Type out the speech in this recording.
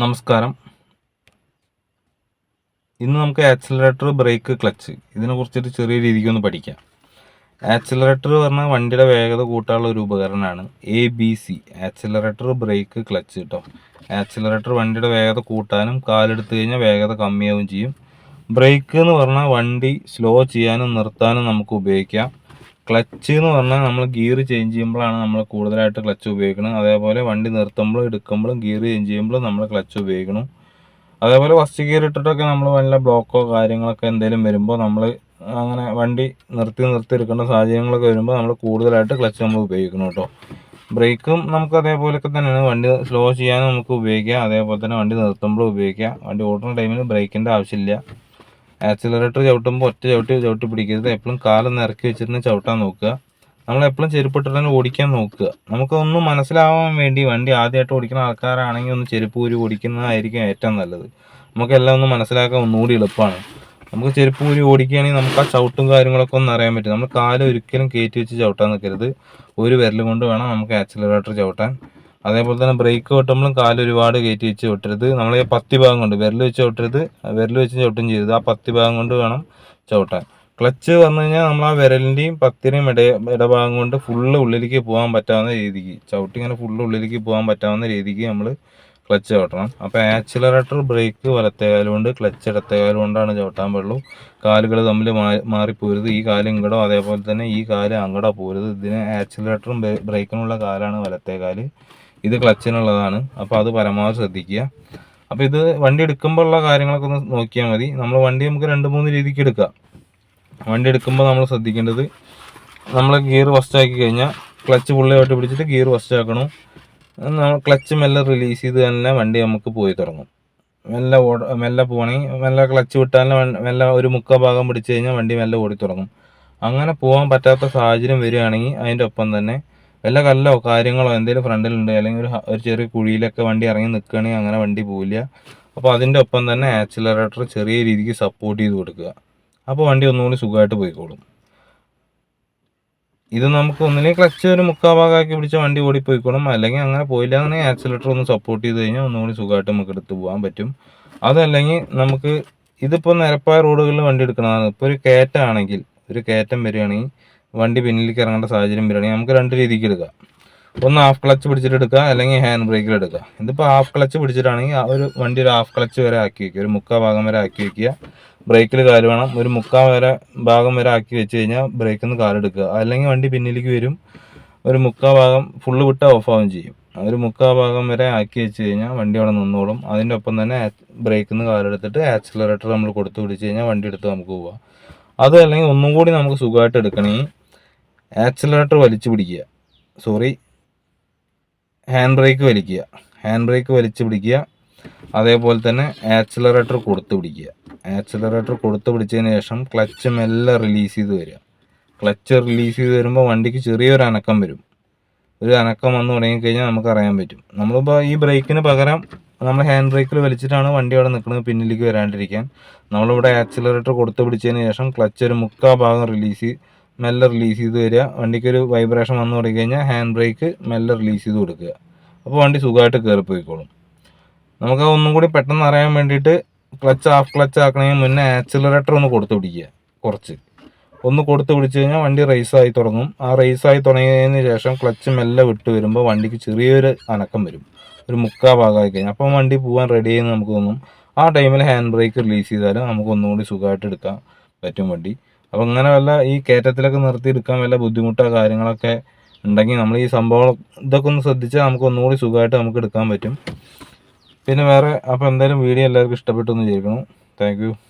നമസ്കാരം. ഇന്ന് നമുക്ക് ആക്സിലറേറ്റർ ബ്രേക്ക് ക്ലച്ച് ഇതിനെ കുറിച്ചിട്ട് ചെറിയ രീതിക്ക് ഒന്ന് പഠിക്കാം ആക്സിലറേറ്റർ പറഞ്ഞാൽ വണ്ടിയുടെ വേഗത കൂട്ടാനുള്ള ഒരു ഉപകരണമാണ് A B C accelerator brake clutch കേട്ടോ ആക്സിലറേറ്റർ വണ്ടിയുടെ വേഗത കൂട്ടാനും കാലെടുത്ത് കഴിഞ്ഞാൽ വേഗത കമ്മിയാവുകയും ചെയ്യും. ബ്രേക്ക് എന്ന് പറഞ്ഞാൽ വണ്ടി സ്ലോ ചെയ്യാനും നിർത്താനും നമുക്ക് ഉപയോഗിക്കാം. ക്ലച്ച് എന്ന് പറഞ്ഞാൽ നമ്മൾ ഗിയർ ചേഞ്ച് ചെയ്യുമ്പോഴാണ് നമ്മൾ കൂടുതലായിട്ട് ക്ലച്ച് ഉപയോഗിക്കുന്നത്. അതേപോലെ വണ്ടി നിർത്തുമ്പോഴും എടുക്കുമ്പോഴും ഗിയർ ചേഞ്ച് ചെയ്യുമ്പോഴും നമ്മൾ ക്ലച്ച് ഉപയോഗിക്കണം അതേപോലെ ഫസ്റ്റ് ഗിയർ ഇട്ടിട്ടൊക്കെ നമ്മൾ വല്ല ബ്ലോക്കോ കാര്യങ്ങളൊക്കെ എന്തെങ്കിലും വരുമ്പോൾ നമ്മൾ അങ്ങനെ വണ്ടി നിർത്തി നിർത്തി എടുക്കേണ്ട സാഹചര്യങ്ങളൊക്കെ വരുമ്പോൾ നമ്മൾ കൂടുതലായിട്ട് ക്ലച്ച് നമ്മൾ ഉപയോഗിക്കണം കേട്ടോ. ബ്രേക്കും നമുക്ക് അതേപോലെയൊക്കെ തന്നെയാണ്. വണ്ടി സ്ലോ ചെയ്യാനും നമുക്ക് ഉപയോഗിക്കാം. അതേപോലെ തന്നെ വണ്ടി നിർത്തുമ്പോഴും ഉപയോഗിക്കാം. വണ്ടി ഓടുന്ന ടൈമിൽ ബ്രേക്കിന്റെ ആവശ്യമില്ല. ആക്സിലറേറ്റർ ചവിട്ടുമ്പോൾ ഒറ്റ ചവിട്ടി ചവിട്ടി പിടിക്കരുത്. എപ്പോഴും കാലം ഇറക്കി വെച്ചിട്ട് ചവിട്ടാൻ നോക്കുക. നമ്മൾ എപ്പോഴും ചെരുപ്പിട്ടിട്ട് തന്നെ ഓടിക്കാൻ നോക്കുക. നമുക്കൊന്നും മനസ്സിലാവാൻ വേണ്ടി വണ്ടി ആദ്യമായിട്ട് ഓടിക്കുന്ന ആൾക്കാരാണെങ്കിൽ ഒന്ന് ചെരുപ്പ് ഊരി ഓടിക്കുന്നതായിരിക്കും ഏറ്റവും നല്ലത്. നമുക്കെല്ലാം ഒന്ന് മനസ്സിലാക്കാൻ ഒന്നുകൂടി എളുപ്പമാണ്. നമുക്ക് ചെരുപ്പ് ഊരി ഓടിക്കുകയാണെങ്കിൽ നമുക്ക് ആ ചവിട്ടും കാര്യങ്ങളൊക്കെ ഒന്ന് അറിയാൻ പറ്റും. നമ്മൾ കാൽ ഒരിക്കലും കയറ്റി വെച്ച് ചവിട്ടാൻ നിൽക്കരുത്. ഒരു വിരൽ കൊണ്ട് വേണം നമുക്ക് ആക്സിലറേറ്റർ ചവിട്ടാൻ. അതേപോലെ തന്നെ ബ്രേക്ക് വെട്ടുമ്പോഴും കാൽ ഒരുപാട് കയറ്റി വെച്ച് ഒട്ടരുത്. നമ്മൾ ഈ പത്തി ഭാഗം കൊണ്ട് വിരൽ വെച്ച് ഒട്ടരുത്. വിരൽ വെച്ച് ചവിട്ടും ചെയ്തത് ആ പത്തി ഭാഗം കൊണ്ട് വേണം ചവിട്ടാൻ. ക്ലച്ച് വന്നു കഴിഞ്ഞാൽ നമ്മൾ ആ വിരലിന്റെയും പത്തിനെയും ഇട ഇടഭാഗം കൊണ്ട് ഫുള്ള് ഉള്ളിലേക്ക് പോകാൻ പറ്റാവുന്ന രീതിക്ക് ചവിട്ടി ഇങ്ങനെ ഫുള്ള് ഉള്ളിലേക്ക് പോകാൻ പറ്റാവുന്ന രീതിക്ക് നമ്മൾ ക്ലച്ച് ചവിട്ടണം. അപ്പോൾ ആക്സിലറേറ്റർ ബ്രേക്ക് വലത്തേകാലും കൊണ്ട് ക്ലച്ച് ഇടത്തേകാലും കൊണ്ടാണ് ചവിട്ടാൻ പാടുള്ളൂ. കാലുകൾ തമ്മിൽ മാറി മാറിപ്പോരുത്. ഈ കാൽ ഇങ്ങടോ അതേപോലെ തന്നെ ഈ കാൽ അങ്ങടോ പോരുത്. ഇതിന് ആക്സിലറേറ്ററും ബ്രേക്കിനുള്ള കാലാണ് വലത്തേ കാൽ ഇത് ക്ലച്ചിനുള്ളതാണ്. അപ്പോൾ അത് പരമാവധി ശ്രദ്ധിക്കുക. അപ്പോൾ ഇത് വണ്ടി എടുക്കുമ്പോൾ ഉള്ള കാര്യങ്ങളൊക്കെ ഒന്ന് നോക്കിയാൽ മതി. നമ്മൾ വണ്ടി നമുക്ക് രണ്ട് മൂന്ന് രീതിക്ക് എടുക്കാം. വണ്ടി എടുക്കുമ്പോൾ നമ്മൾ ശ്രദ്ധിക്കേണ്ടത് നമ്മൾ ഗിയർ ഫസ്റ്റ് ആക്കി കഴിഞ്ഞാൽ ക്ലച്ച് പുള്ളിയായിട്ട് പിടിച്ചിട്ട് ഗിയർ ഫസ്റ്റ് ആക്കണം. നമ്മൾ ക്ലച്ച് മെല്ലെ റിലീസ് ചെയ്ത് തന്നെ വണ്ടി നമുക്ക് പോയി തുടങ്ങും. മെല്ലെ ഓട മെല്ലെ പോകണമെങ്കിൽ മെല്ലെ ക്ലച്ച് വിട്ടാൽ മെല്ലെ ഒരു മുക്ക ഭാഗം പിടിച്ച് കഴിഞ്ഞാൽ വണ്ടി മെല്ലെ ഓടി തുടങ്ങും അങ്ങനെ പോകാൻ പറ്റാത്ത സാഹചര്യം വരികയാണെങ്കിൽ അതിന്റെ ഒപ്പം തന്നെ വല്ല കല്ലോ കാര്യങ്ങളോ എന്തെങ്കിലും ഫ്രണ്ടിലുണ്ട് അല്ലെങ്കിൽ ഒരു ഒരു ചെറിയ കുഴിയിലൊക്കെ വണ്ടി ഇറങ്ങി നിൽക്കുകയാണെങ്കിൽ അങ്ങനെ വണ്ടി പോവില്ല. അപ്പോൾ അതിന്റെ ഒപ്പം തന്നെ ആക്സിലറേറ്റർ ചെറിയ രീതിക്ക് സപ്പോർട്ട് ചെയ്ത് കൊടുക്കുക. അപ്പോൾ വണ്ടി ഒന്നുകൂടി സുഖമായിട്ട് പോയിക്കോളും. ഇത് നമുക്ക് ഒന്നിനെ ക്ലച്ച് ഒരു മുക്കാൽ ഭാഗമാക്കി പിടിച്ച വണ്ടി ഓടി പോയിക്കോളും അല്ലെങ്കിൽ അങ്ങനെ പോയില്ല അങ്ങനെ ആക്സിലേറ്റർ ഒന്ന് സപ്പോർട്ട് ചെയ്ത് കഴിഞ്ഞാൽ ഒന്നുകൂടി സുഖമായിട്ട് നമുക്ക് എടുത്ത് പോകാൻ പറ്റും. അതല്ലെങ്കിൽ നമുക്ക് ഇതിപ്പോൾ നിരപ്പായ റോഡുകളിൽ വണ്ടി എടുക്കണതാണ്. ഇപ്പോൾ ഒരു കയറ്റമാണെങ്കിൽ ഒരു കയറ്റം വരികയാണെങ്കിൽ വണ്ടി പിന്നിലേക്ക് ഇറങ്ങേണ്ട സാഹചര്യം വരികയാണെങ്കിൽ നമുക്ക് രണ്ട് രീതിക്ക് എടുക്കാം. ഒന്ന് ഹാഫ് ക്ലച്ച് പിടിച്ചിട്ട് എടുക്കുക അല്ലെങ്കിൽ ഹാൻഡ് ബ്രേക്കിൽ എടുക്കുക ഇതിപ്പോൾ ഹാഫ് ക്ലച്ച് പിടിച്ചിട്ടാണെങ്കിൽ ഒരു വണ്ടി ഒരു ഹാഫ് ക്ലച്ച് വരെ ആക്കി വയ്ക്കുക ഒരു മുക്കാൽ ഭാഗം വരെ ആക്കി വയ്ക്കുക ബ്രേക്കിൽ കാൽ വേണം. ഒരു മുക്കാൽ വരെ ഭാഗം വരെ ആക്കി വെച്ച് കഴിഞ്ഞാൽ ബ്രേക്കിൽ നിന്ന് കാലെടുക്കുക അല്ലെങ്കിൽ വണ്ടി പിന്നിലേക്ക് വരും. ഒരു മുക്കാൽ ഭാഗം ഫുള്ള് വിട്ട് ഓഫ് ആവുകയും ചെയ്യും. ഒരു മുക്കാൽ ഭാഗം വരെ ആക്കി വെച്ച് കഴിഞ്ഞാൽ വണ്ടി അവിടെ നിന്നോളും. അതിന്റെ ഒപ്പം തന്നെ ബ്രേക്കിൽ നിന്ന് കാലെടുത്തിട്ട് ആക്സിലറേറ്റർ നമ്മൾ കൊടുത്തു പിടിച്ച് കഴിഞ്ഞാൽ വണ്ടി എടുത്ത് നമുക്ക് പോവാം. അത് അല്ലെങ്കിൽ ഒന്നും കൂടി നമുക്ക് സുഖമായിട്ട് എടുക്കണമെങ്കിൽ ആക്സിലറേറ്റർ വലിച്ചു പിടിക്കുക. സോറി. ഹാൻഡ് ബ്രേക്ക് വലിക്കുക. ഹാൻഡ് ബ്രേക്ക് വലിച്ചു പിടിക്കുക. അതേപോലെ തന്നെ ആക്സിലറേറ്റർ കൊടുത്തു പിടിക്കുക. ആക്സിലറേറ്റർ കൊടുത്തു പിടിച്ചതിന് ശേഷം ക്ലച്ച് മെല്ലെ റിലീസ് ചെയ്ത് വരിക. ക്ലച്ച് റിലീസ് ചെയ്ത് വരുമ്പോൾ വണ്ടിക്ക് ചെറിയൊരു അനക്കം വരും. ഒരു അനക്കം വന്ന് തുടങ്ങിക്കഴിഞ്ഞാൽ നമുക്ക് അറിയാൻ പറ്റും. നമ്മളിപ്പോൾ ഈ ബ്രേക്കിന് പകരം നമ്മൾ ഹാൻഡ് ബ്രേക്കിൽ വലിച്ചിട്ടാണ് വണ്ടി അവിടെ നിൽക്കുന്നത് പിന്നിലേക്ക് വരാണ്ടിരിക്കാൻ. നമ്മളിവിടെ ആക്സിലറേറ്റർ കൊടുത്തു പിടിച്ചതിന് ശേഷം ക്ലച്ച് ഒരു മുക്കാ ഭാഗം റിലീസ് മെല്ലെ റിലീസ് ചെയ്ത് വരിക. വണ്ടിക്ക് ഒരു വൈബ്രേഷൻ വന്നു തുടങ്ങി കഴിഞ്ഞാൽ ഹാൻഡ് ബ്രേക്ക് മെല്ലെ റിലീസ് ചെയ്ത് കൊടുക്കുക. അപ്പോൾ വണ്ടി സുഖമായിട്ട് കയറി പോയിക്കോളും. നമുക്ക് ഒന്നും കൂടി പെട്ടെന്ന് അറിയാൻ വേണ്ടിയിട്ട് ക്ലച്ച് ഹാഫ് ക്ലച്ച് ആക്കണമെങ്കിൽ മുന്നേ ആക്സിലറേറ്റർ ഒന്ന് കൊടുത്തു പിടിക്കുക. കുറച്ച്. ഒന്ന് കൊടുത്ത് പിടിച്ച് കഴിഞ്ഞാൽ വണ്ടി റേസ് ആയി തുടങ്ങും. ആ റേസ് ആയി തുടങ്ങിയതിന് ശേഷം ക്ലച്ച് മെല്ലെ വിട്ട് വരുമ്പോൾ വണ്ടിക്ക് ചെറിയൊരു അനക്കം വരും. ഒരു മുക്കാ ഭാഗമായി കഴിഞ്ഞാൽ. അപ്പം വണ്ടി പോകാൻ റെഡി ആയെന്ന് നമുക്ക് തോന്നും. ആ ടൈമിൽ ഹാൻഡ് ബ്രേക്ക് റിലീസ് ചെയ്താലും നമുക്ക് ഒന്നുകൂടി സുഖമായിട്ട് എടുക്കാൻ പറ്റും വണ്ടി. അപ്പോൾ അങ്ങനെ വല്ല ഈ കയറ്റത്തിലൊക്കെ നിർത്തി എടുക്കാൻ വല്ല ബുദ്ധിമുട്ടോ കാര്യങ്ങളൊക്കെ ഉണ്ടെങ്കിൽ നമ്മൾ ഈ സംഭവം ഇതൊക്കെ ഒന്ന് ശ്രദ്ധിച്ചാൽ നമുക്ക് ഒന്നുകൂടി സുഖമായിട്ട് നമുക്ക് എടുക്കാൻ പറ്റും. പിന്നെ വേറെ അപ്പോൾ എന്തായാലും വീഡിയോ എല്ലാവർക്കും ഇഷ്ടപ്പെട്ടു എന്ന് വിചാരിക്കുന്നു. താങ്ക്